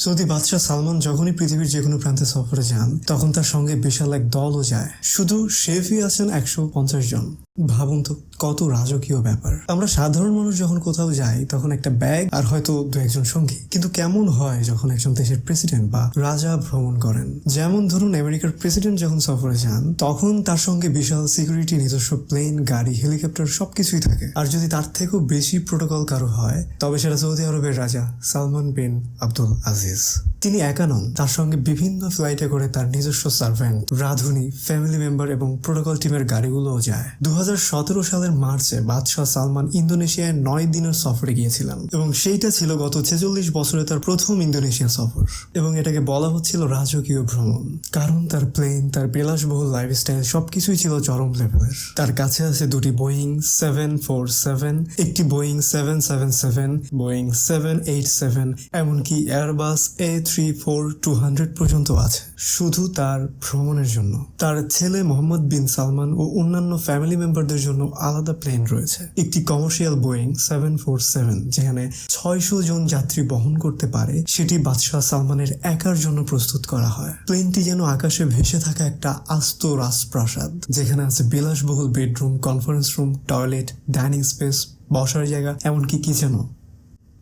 Saudi বাদশাহ সালমান যখনই পৃথিবীর যে কোনো প্রান্তে সফরে যান, তখন তার সঙ্গে বিশাল এক দলও যায়। শুধু শেফই আছেন একশো পঞ্চাশ জন। ভাবুন তো, কত রাজকীয় ব্যাপার। আমরা সাধারণ মানুষ যখন কোথাও যাই, তখন একটা ব্যাগ আর হয়তো দু একজন সঙ্গী। কিন্তু কেমন হয় যখন একজন দেশের প্রেসিডেন্ট বা রাজা ভ্রমণ করেন? যেমন ধরুন, আমেরিকার প্রেসিডেন্ট যখন সফরে যান, তখন তার সঙ্গে বিশাল সিকিউরিটি, নিজস্ব প্লেন, গাড়ি, হেলিকপ্টার সবকিছুই থাকে। আর যদি তার থেকেও বেশি প্রোটোকল কারও হয়, তবে সেটা সৌদি আরবের রাজা সালমান বিন আব্দুল আজিজ। তিনি একা নন, তার সঙ্গে বিভিন্ন ফ্লাইটে করে তার নিজস্ব সার্ভেন্ট রাধুনী ফ্যামিলি মেম্বার এবং প্রোটোকল টিমের গাড়িগুলোও যায়। দু সালের মার্চে বাদশাহ সালমান ইন্দোনেশিয়ায় নয় দিনের সফরে গিয়েছিলেন এবং সেইটা ছিল গত ছেচল্লিশ বছরে তার প্রথম ইন্দোনেশিয়া সফর। এবং এটাকে বলা হচ্ছিল রাজকীয় ভ্রমণ। কারণ তার প্লেন তার বিলাসবহুল লাইফস্টাইল সবকিছুই ছিল চরম লেভেলের তার কাছে আছে দুটি বোয়িং সেভেন ফোর সেভেন একটি Boeing seven seven seven Boeing seven eight seven এমনকি Airbus A three four two hundred পর্যন্ত আছে। শুধু তার ভ্রমণের জন্য। তার ছেলে মোহাম্মদ বিন সালমান ও অন্যান্য ফ্যামিলি মেম্বারদের জন্য আলাদা প্লেন রয়েছে। একটি commercial Boeing seven four seven যেখানে ছয়শো জন যাত্রী বহন করতে পারে। সেটি বাদশাহ সালমানের একার জন্য প্রস্তুত করা হয়। প্লেনটি যেন আকাশে ভেসে থাকা একটা আস্ত রাজপ্রাসাদ, যেখানে আছে বিলাসবহুল bedroom conference room toilet dining space বসার জায়গা, এমনকি কিচেনও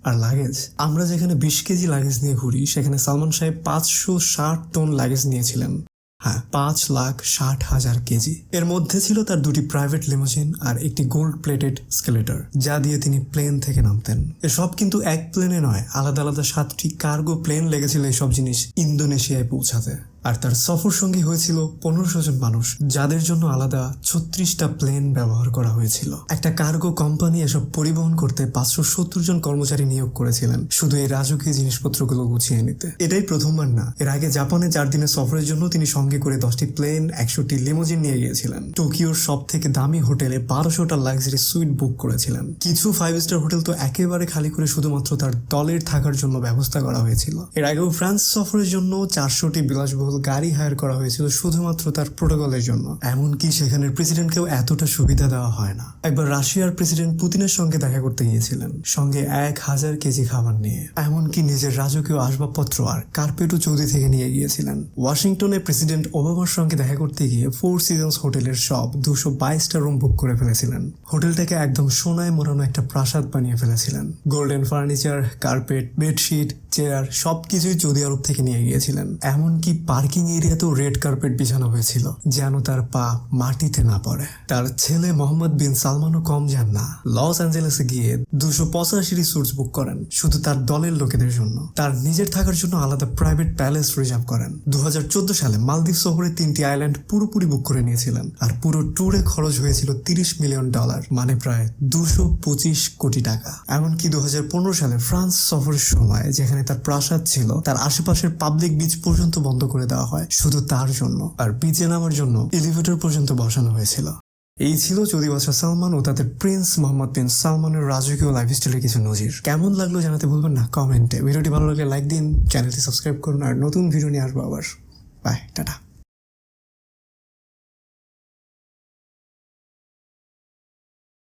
আর লাগেজ আমরা যেখানে বিশ কেজি লাগেজ নিয়ে ঘুরি, সেখানে সালমান সাহেব পাঁচশো ষাট টন লাগেজ নিয়েছিলেন। হ্যাঁ পাঁচ লাখ ষাট হাজার কেজি। এর মধ্যে ছিল তার দুটি প্রাইভেট লিমোজিন আর একটি গোল্ড প্লেটেড স্কেলেটর যা দিয়ে তিনি প্লেন থেকে নামতেন। এসব কিন্তু এক প্লেনে নয়, আলাদা আলাদা সাতটি কার্গো প্লেন লেগেছিল এসব জিনিস ইন্দোনেশিয়ায় পৌঁছাতে। আর তার সফর সঙ্গী হয়েছিল পনেরোশো জন মানুষ, যাদের জন্য আলাদা ছত্রিশটা প্লেন ব্যবহার করা হয়েছিল। একটা কার্গো কোম্পানি এসব পরিবহন করতে পাঁচশো সত্তর জন কর্মচারী নিয়োগ করেছিলেন, শুধু এই রাজকীয় জিনিসপত্রগুলো গুছিয়ে নিতে। এটাই প্রথমবার না, এর আগে জাপানে চার দিনের সফরের জন্য তিনি সঙ্গে করে দশটি প্লেন একশোটি লিমোজিন নিয়ে গিয়েছিলেন। টোকিওর সব থেকে দামি হোটেলে বারোশোটা লাক্সারি সুইট বুক করেছিলেন। কিছু ফাইভ স্টার হোটেল তো একেবারে খালি করে শুধুমাত্র তার দলের থাকার জন্য ব্যবস্থা করা হয়েছিল। এর আগেও ফ্রান্স সফরের জন্য চারশোটি বিলাসবহুল গাড়ি হায়ার করা হয়েছিল শুধুমাত্র তার প্রোটোকলের জন্য। এমনকি সেখানের প্রেসিডেন্টকেও এতটা সুবিধা দেওয়া হয় না। একবার রাশিয়ার প্রেসিডেন্ট পুতিনের সঙ্গে দেখা করতে গিয়েছিলেন। সঙ্গে এক হাজার কেজি খাবার নিয়ে। এমনকি নিজের রাজকীয় আসবাবপত্র আর কার্পেটও চৌদি থেকে নিয়ে গিয়েছিলেন। ওয়াশিংটনে প্রেসিডেন্ট ওবামার সঙ্গে দেখা করতে গিয়ে ফোর সিজনস হোটেলের সব দুশো বাইশটা রুম বুক করে ফেলেছিলেন। হোটেলটাকে একদম সোনায় মোড়ানো একটা প্রাসাদ বানিয়ে ফেলেছিলেন। Golden furniture carpet bedsheet chair সবকিছুই সৌদি আরব থেকে নিয়ে গিয়েছিলেন। এমনকি পার্কিং এরিয়াতেও রেড কার্পেট বিছানো হয়েছিল, যেন তার পা মাটিতে না পড়ে। তার ছেলে মোহাম্মদ বিন সালমানও কম যান না। লস অ্যাঞ্জেলেসে গিয়ে দুশো পঁচাশিটি সুটস বুক করেন, শুধু তার দলের লোকেদের জন্য। তার নিজের থাকার জন্য আলাদা প্রাইভেট প্যালেস রিজার্ভ করেন। দু সালে মালদ্বীপ শহরে তিনটি আইল্যান্ড পুরোপুরি বুক করে নিয়েছিলেন, আর পুরো ট্যুরে খরচ হয়েছিল তিরিশ মিলিয়ন ডলার মানে প্রায় দুশো পঁচিশ কোটি টাকা। এমনকি দু হাজার পনেরো সালে ফ্রান্স সফরের সময়, যেখানে তার প্রাসাদ ছিল, তার আশেপাশের পাবলিক বিচ পর্যন্ত বন্ধ করে দেওয়া হয় শুধু তার জন্য। আর বিচে নামার জন্য এলিভেটর পর্যন্ত বসানো হয়েছিল। এই ছিল চৌদি বছর সালমান ও তাদের প্রিন্স মোহাম্মদ বিন সালমানের রাজকীয় লাইফস্টাইলের কিছু নজির। কেমন লাগল জানাতে ভুলবেন না, কমেন্টে। ভিডিওটি ভালো লাগলে লাইক দিন, চ্যানেলটি সাবস্ক্রাইব করুন, আর নতুন ভিডিও নিয়ে আসব আবার। Bye tata.